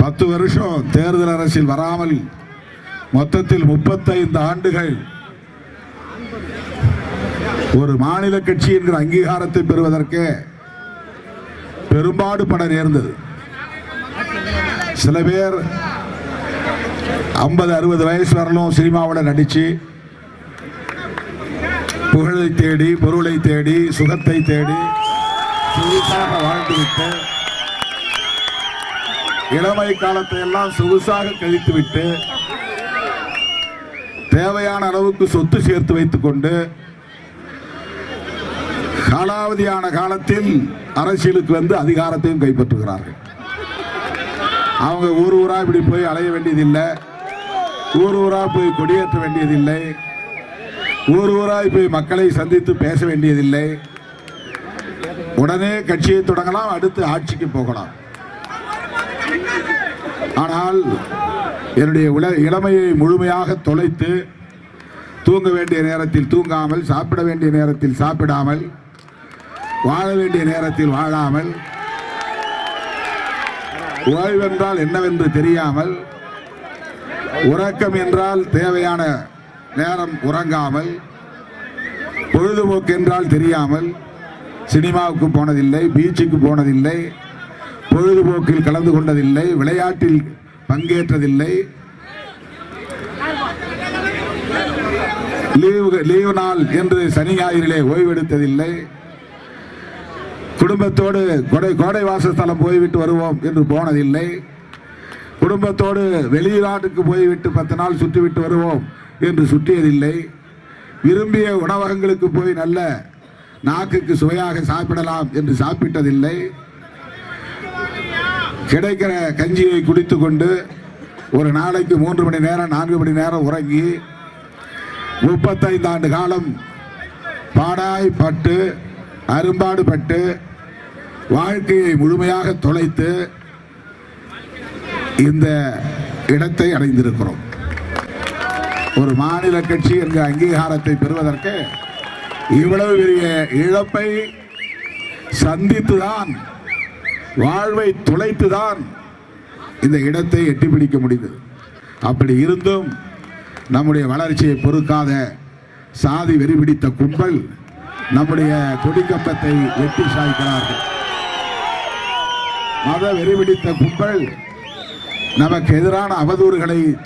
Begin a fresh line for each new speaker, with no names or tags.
பத்து வருஷம் தேர்தல் அரசில் வராமல் மொத்தத்தில் முப்பத்தைந்து ஆண்டுகள் ஒரு மாநில கட்சி என்கிற அங்கீகாரத்தை பெறுவதற்கே பெரும்பாடு பட நேர்ந்தது. சில பேர் ஐம்பது அறுபது வயசு வரலும் சினிமாவில் நடித்து புகழை தேடி பொருளை தேடி சுகத்தை தேடி வாழ்ந்துவிட்டு இளமை காலத்தை எல்லாம் சொகுசாக கழித்துவிட்டு தேவையான அளவுக்கு சொத்து சேர்த்து வைத்துக் கொண்டு காலாவதியான காலத்தில் அரசியலுக்கு வந்து அதிகாரத்தையும் கைப்பற்றுகிறார்கள். அவங்க ஊர் ஊரா இப்படி போய் அலைய வேண்டியதில்லை. ஊர் ஊரா போய் கொடியேற்ற வேண்டியதில்லை. ஊர் ஊராய் போய் மக்களை சந்தித்து பேச வேண்டியதில்லை. உடனே கட்சியை தொடங்கலாம் அடுத்து ஆட்சிக்கு போகலாம். ஆனால் என்னுடைய உல- இளமையை முழுமையாக தொலைத்து தூங்க வேண்டிய நேரத்தில் தூங்காமல் சாப்பிட வேண்டிய நேரத்தில் சாப்பிடாமல் வாழ வேண்டிய நேரத்தில் வாழாமல் ஓய்வென்றால் என்னவென்று தெரியாமல் உறக்கம் என்றால் தேவையான நேரம் உறங்காமல் பொழுதுபோக்கு என்றால் தெரியாமல் சினிமாவுக்கு போனதில்லை பீச்சுக்கு போனதில்லை பொழுதுபோக்கில் கலந்து கொண்டதில்லை விளையாட்டில் பங்கேற்றதில்லை. லீவு லீவு நாள் என்று சனி ஞாயிறிலே ஓய்வெடுத்ததில்லை. குடும்பத்தோடு கொடை கோடை வாசஸ்தலம் போய்விட்டு வருவோம் என்று போனதில்லை. குடும்பத்தோடு வெளிநாட்டுக்கு போய்விட்டு பத்து நாள் சுற்றிவிட்டு வருவோம் என்று சுற்றியதில்லை. விரும்பிய உணவகங்களுக்கு போய் நல்ல நாக்குக்கு சுவையாக சாப்பிடலாம் என்று சாப்பிட்டதில்லை. கிடைக்கிற கஞ்சியை குடித்து கொண்டு ஒரு நாளைக்கு மூன்று மணி நேரம் நான்கு மணி நேரம் உறங்கி முப்பத்தைந்து ஆண்டு காலம் பாடாய் பட்டு அரும்பாடு பட்டு வாழ்க்கையை முழுமையாக தொலைத்து இந்த இடத்தை அடைந்திருக்கிறோம். ஒரு மாநில கட்சி என்ற அங்கீகாரத்தை பெறுவதற்கு இவ்வளவு பெரிய இழப்பை சந்தித்துதான் வாழ்வை துளைத்துதான் இந்த இடத்தை எட்டி பிடிக்க முடிந்தது. அப்படி இருந்தும் நம்முடைய வளர்ச்சியை பொறுக்காத சாதி வெறி பிடித்த கும்பல் நம்முடைய கொடிக்கம்பத்தை வெட்டி சாய்க்கிறார்கள். மத வெறி பிடித்த கும்பல் நமக்கு எதிரான அவதூறுகளை